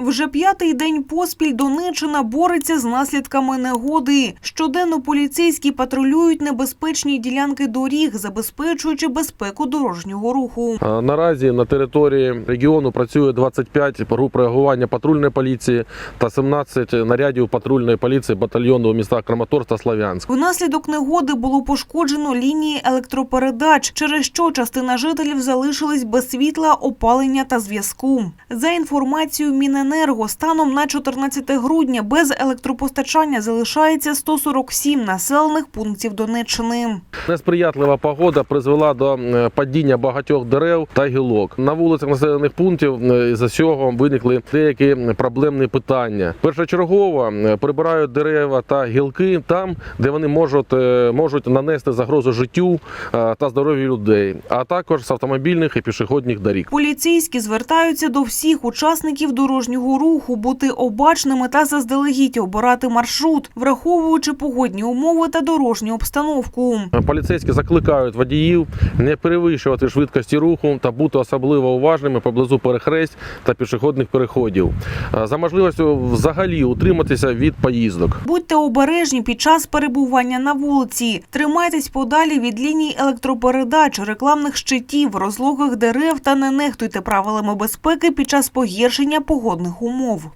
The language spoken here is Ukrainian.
Вже п'ятий день поспіль Донеччина бореться з наслідками негоди. Щоденно поліцейські патрулюють небезпечні ділянки доріг, забезпечуючи безпеку дорожнього руху. Наразі на території регіону працює 25 груп реагування патрульної поліції та 17 нарядів патрульної поліції батальйону у містах Краматорськ та Слов'янськ. Внаслідок негоди було пошкоджено лінії електропередач, через що частина жителів залишились без світла, опалення та зв'язку. За інформацією Міненерго, станом на 14 грудня без електропостачання залишається 147 населених пунктів Донеччини. Несприятлива погода призвела до падіння багатьох дерев та гілок. На вулицях населених пунктів е, з цього виникли деякі проблемні питання. Першочергово прибирають дерева та гілки там, де вони можуть, е, можуть нанести загрозу життю е, та здоров'ю людей, а також з автомобільних і пішохідних доріг. Поліцейські звертаються до всіх учасників дорожнього руху бути обачними та заздалегідь обирати маршрут, враховуючи погодні умови та дорожню обстановку. Поліцейські закликають водіїв не перевищувати швидкості руху та бути особливо уважними поблизу перехресть та пішохідних переходів. За можливістю взагалі утриматися від поїздок. Будьте обережні під час перебування на вулиці. Тримайтесь подалі від ліній електропередач, рекламних щитів, розлогих дерев та не нехтуйте правилами безпеки під час погіршення погодних умов.